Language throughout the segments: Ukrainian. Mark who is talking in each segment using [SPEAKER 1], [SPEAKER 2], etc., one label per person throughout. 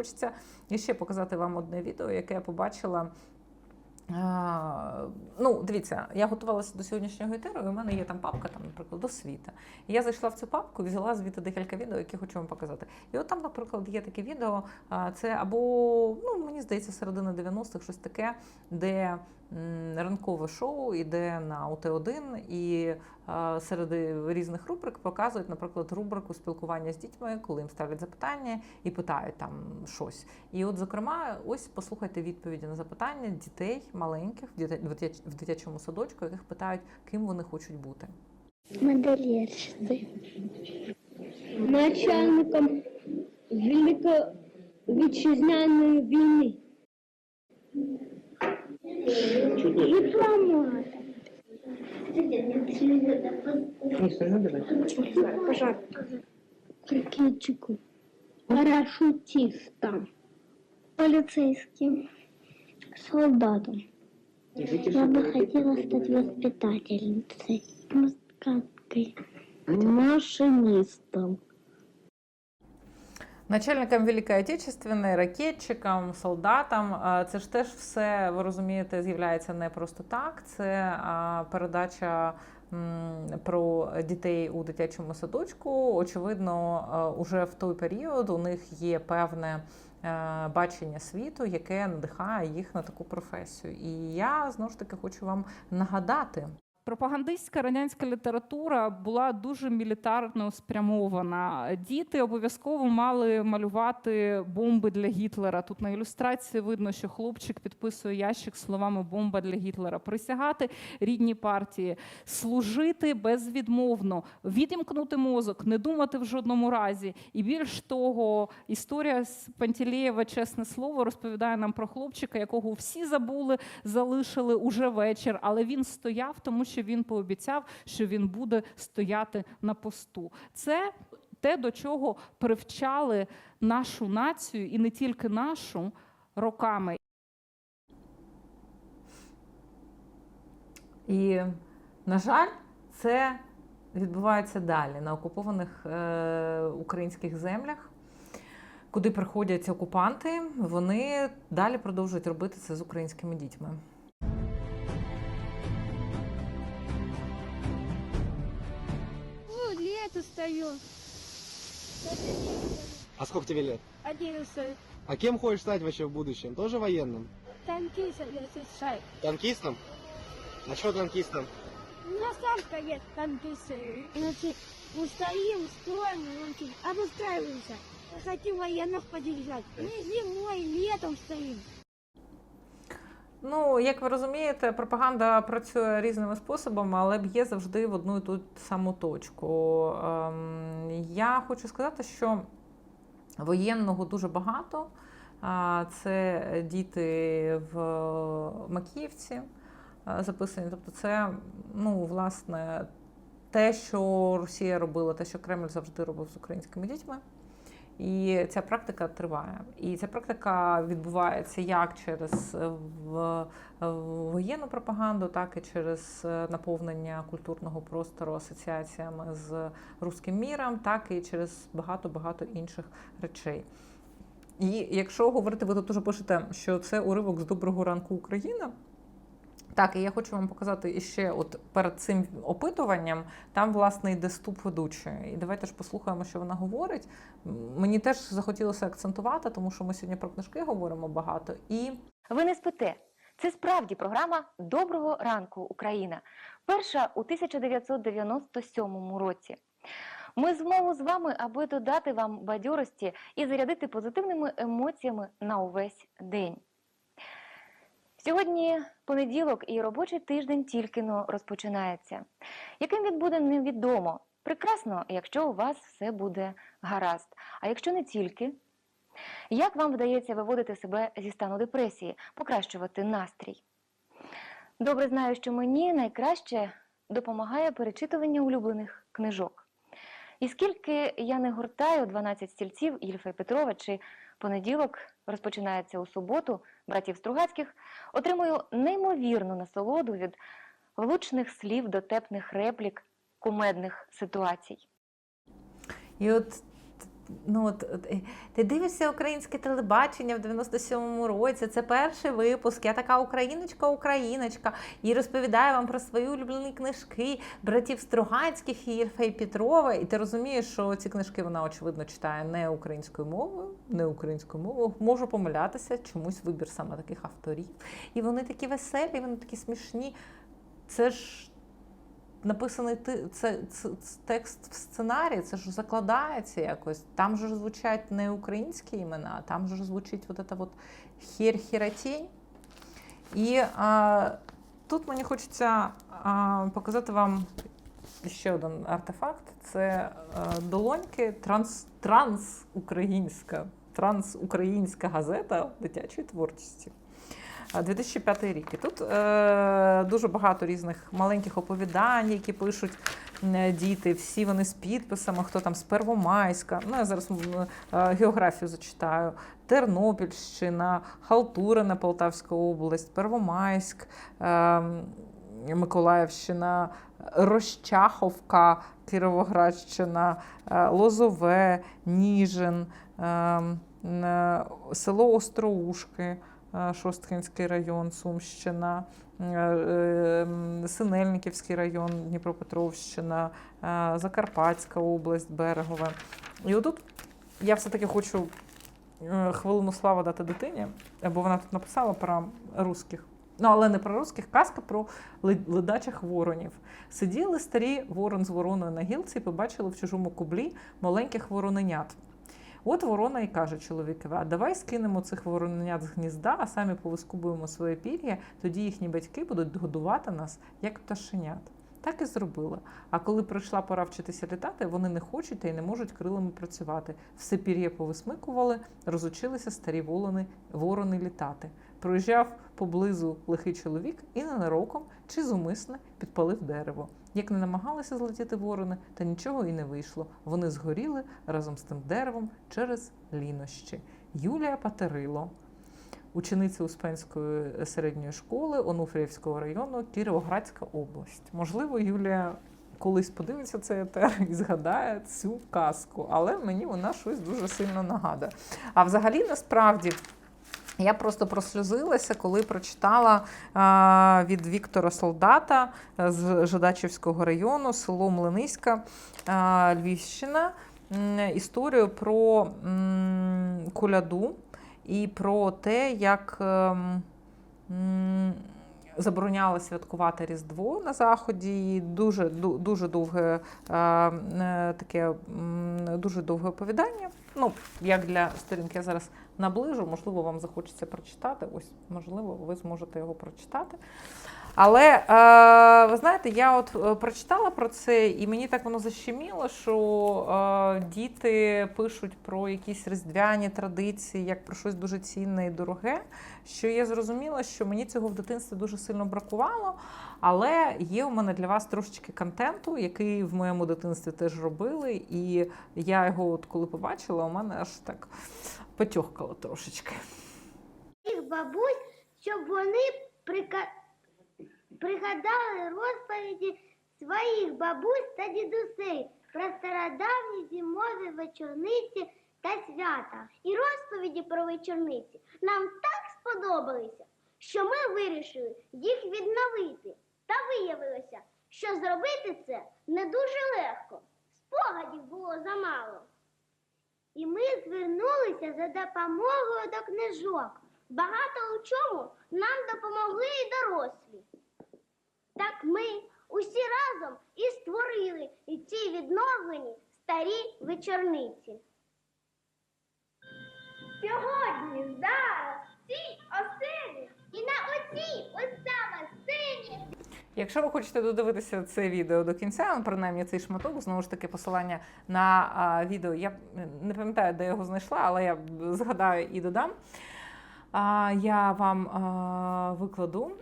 [SPEAKER 1] хочеться ще показати вам одне відео, яке я побачила. Ну, дивіться, я готувалася до сьогоднішнього етеру, і у мене є там папка, там, наприклад, освіта. І я зайшла в цю папку, взяла звідти декілька відео, які хочу вам показати. І от там, наприклад, є таке відео, це або, ну, мені здається, середина 90-х, щось таке, де ранкове шоу іде на ОТ1, і серед різних рубрик показують, наприклад, рубрику спілкування з дітьми, коли їм ставлять запитання і питають там щось. І от, зокрема, ось послухайте відповіді на запитання дітей маленьких в дитя- в дитячому садочку, яких питають, ким вони хочуть бути.
[SPEAKER 2] Модельерщицей. Начальником Великої Вітчизняної війни. Дипломатом. Ракетчиком. Парашютистом. Полицейским. Солдатом. Я бы хотела стать воспитательницей. Музыканткой. Машинистом.
[SPEAKER 1] Начальникам Великої Отечественної, ракетчикам, солдатам. Це ж теж все, ви розумієте, з'являється не просто так. Це передача про дітей у дитячому садочку. Очевидно, уже в той період у них є певне. е, Бачення світу, яке надихає їх на таку професію, і я знову ж таки хочу вам нагадати,
[SPEAKER 3] Пропагандистська радянська література була дуже мілітарно спрямована. Діти обов'язково мали малювати бомби для Гітлера. Тут на ілюстрації видно, що хлопчик підписує ящик словами бомба для Гітлера. Присягати рідній партії, служити безвідмовно, відімкнути мозок, не думати в жодному разі. І більш того, історія з Пантелєєва, чесне слово, розповідає нам про хлопчика, якого всі забули, залишили уже вечір, але він стояв, тому що він пообіцяв, що він буде стояти на посту. Це те, до чого привчали нашу націю, і не тільки нашу роками.
[SPEAKER 1] І, на жаль, це відбувається далі на окупованих е, українських землях, куди приходять окупанти. Вони далі продовжують робити це з українськими дітьми.
[SPEAKER 4] Встаю.
[SPEAKER 5] А сколько тебе лет?
[SPEAKER 4] Одиннадцать.
[SPEAKER 5] А кем хочешь стать вообще в будущем? Тоже военным?
[SPEAKER 4] Танкист, если шаг.
[SPEAKER 5] Танкистом? А что танкистом?
[SPEAKER 4] У меня сам стоит танкист. Значит, мы стоим, строим, значит, обустраиваемся. Хотим военных поддержать. Мы зимой, летом стоим.
[SPEAKER 1] Ну, як ви розумієте, пропаганда працює різними способами, але б'є завжди в одну і ту саму точку. Ем, Я хочу сказати, що воєнного дуже багато. Це діти в Макіївці е, записані. Тобто, це ну, власне те, що Росія робила, те, що Кремль завжди робив з українськими дітьми. І ця практика триває. І ця практика відбувається як через е, в воєнну пропаганду, так і через е, наповнення культурного простору асоціаціями з руським міром, так і через багато-багато інших речей. І якщо говорити, ви тут дуже пишете, що це уривок з доброго ранку Україна. Так, і я хочу вам показати іще, от перед цим опитуванням, там, власне, йде ступ ведучої. І давайте ж послухаємо, що вона говорить. Мені теж захотілося акцентувати, тому що ми сьогодні про книжки говоримо багато. І
[SPEAKER 6] Ви не спите. Це справді програма Доброго ранку, Україна. Перша у 1997 році. Ми знову з вами, аби додати вам бадьорості і зарядити позитивними емоціями на увесь день. Сьогодні понеділок і робочий тиждень тільки но розпочинається. Яким він буде, невідомо. Прекрасно, якщо у вас все буде гаразд. А якщо не тільки, як вам вдається виводити себе зі стану депресії, покращувати настрій? Добре знаю, що мені найкраще допомагає перечитування улюблених книжок. І скільки я не гортаю 12 стільців Ільфа Петрова чи понеділок розпочинається у суботу братів Стругацьких, отримую неймовірну насолоду від влучних слів, дотепних реплік, кумедних ситуацій.
[SPEAKER 1] І от Ну, от, е, ти дивишся українське телебачення в 97-му році. Це перший випуск. Я така україночка, україночка, і розповідаю вам про свої улюблені книжки братів Струганських і Єрфей Петрова. І ти розумієш, що ці книжки вона очевидно читає не українською мовою, не українською мовою. Можу помилятися, чомусь вибір саме таких авторів. І вони такі веселі, вони такі смішні. Це ж написаний ти, це, це, це текст в сценарії, це ж закладається якось. Там же звучать не українські імена, там же звучить от ця от хір-хіротінь. І а, тут мені хочеться а, показати вам ще один артефакт: це а, долоньки транс, трансукраїнська, трансукраїнська газета дитячої творчості. А, 2005 рік. І тут е, дуже багато різних маленьких оповідань, які пишуть діти. Всі вони з підписами, хто там з Первомайська. Ну, я зараз е, географію зачитаю. Тернопільщина, Халтурина, Полтавська область, Первомайськ, е, Миколаївщина, Рощаховка, Кіровоградщина, е, Лозове, Ніжин, е, е, село Остроушки. Е, Шосткинський район, Сумщина, е, е, Синельниківський район, Дніпропетровщина, Закарпатська область, Берегове. І отут я все-таки хочу хвилину слави дати дитині, бо вона тут написала про русських. Ну, але не про русських, казка про ледачих воронів. Сиділи старі ворон з вороною на гілці і побачили в чужому кублі маленьких вороненят. От ворона і каже чоловікові, а давай скинемо цих вороненят з гнізда, а самі повискубуємо своє пір'я, тоді їхні батьки будуть годувати нас, як пташенят. Так і зробила. А коли прийшла пора вчитися літати, вони не хочуть та й не можуть крилами працювати. Все пір'я повисмикували, розучилися старі ворони, ворони літати. Проїжджав поблизу лихий чоловік і ненароком чи зумисне підпалив дерево. Як не намагалися злетіти ворони, та нічого і не вийшло. Вони згоріли разом з тим деревом через лінощі. Юлія Патерило, учениця Успенської середньої школи Онуфріївського району, Кіровоградська область. Можливо, Юлія колись подивиться цей етер і згадає цю казку, але мені вона щось дуже сильно нагадує. А взагалі, насправді. Я просто прослюзилася, коли прочитала від Віктора Солдата е, з Жидачівського району, село Млиниська, Львівщина, історію про м, коляду і про те, як ем, забороняли святкувати Різдво на Заході. Дуже, дуже довге е, е, таке дуже довге оповідання. Ну, як для сторінки, я зараз наближу, можливо, вам захочеться прочитати. Ось, можливо, ви зможете його прочитати. Але е, ви знаєте, я от е, прочитала про це, і мені так воно защеміло, що е, діти пишуть про якісь різдвяні традиції, як про щось дуже цінне і дороге. Що я зрозуміла, що мені цього в дитинстві дуже сильно бракувало. Але є у мене для вас трошечки контенту, який в моєму дитинстві теж робили. І я його, от коли побачила, у мене аж так потьохкало трошечки.
[SPEAKER 2] Їх бабусь, щоб вони прика... пригадали розповіді своїх бабусь та дідусей про стародавні зимові вечорниці та свята. І розповіді про вечорниці нам так сподобалися, що ми вирішили їх відновити. Та виявилося, що зробити це не дуже легко. Спогадів було замало. І ми звернулися за допомогою до книжок. Багато у чому нам допомогли і дорослі. Так ми усі разом і створили і ці відновлені старі вечорниці. Сьогодні, зараз, в цій оселі і на оцій ось саме сцені
[SPEAKER 1] Якщо ви хочете додивитися це відео до кінця, ну, принаймні цей шматок, знову ж таки, посилання на а, відео. Я не пам'ятаю, де його знайшла, але я згадаю і додам. Я вам викладу.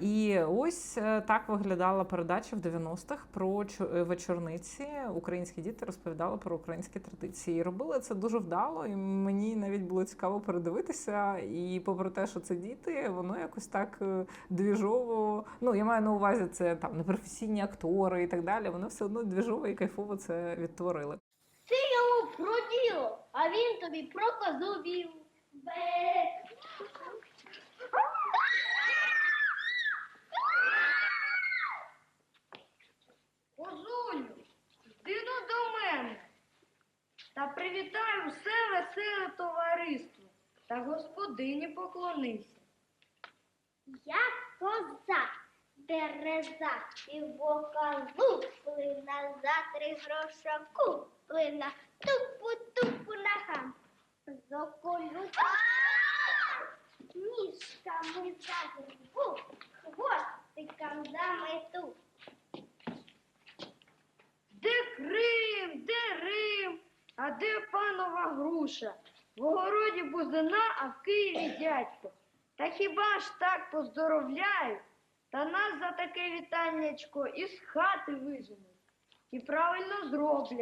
[SPEAKER 1] І ось е, так виглядала передача в 90-х про е, вечорниці. Українські діти розповідали про українські традиції. І робили це дуже вдало, і мені навіть було цікаво передивитися. І попри те, що це діти, воно якось так е, двіжово. Ну, я маю на увазі, це там непрофесійні актори і так далі. Вони все одно двіжово і кайфово це відтворили.
[SPEAKER 2] цілому йому про діло, а він тобі про вів.
[SPEAKER 4] Йди ну до мене. Та привітай усе веселе товариство. Та господині поклонися.
[SPEAKER 2] Я коза, дереза, і бока луплина, за три гроша куплена, тупу-тупу ногам, заколю ніжками за грибу, хвостиком за мету.
[SPEAKER 4] Де Крим, де Рим, а де панова груша? В огороді бузина, а в Києві дядько. Та хіба ж так поздоровляють? Та нас за таке вітаннячко із хати виженуть. І правильно зроблять.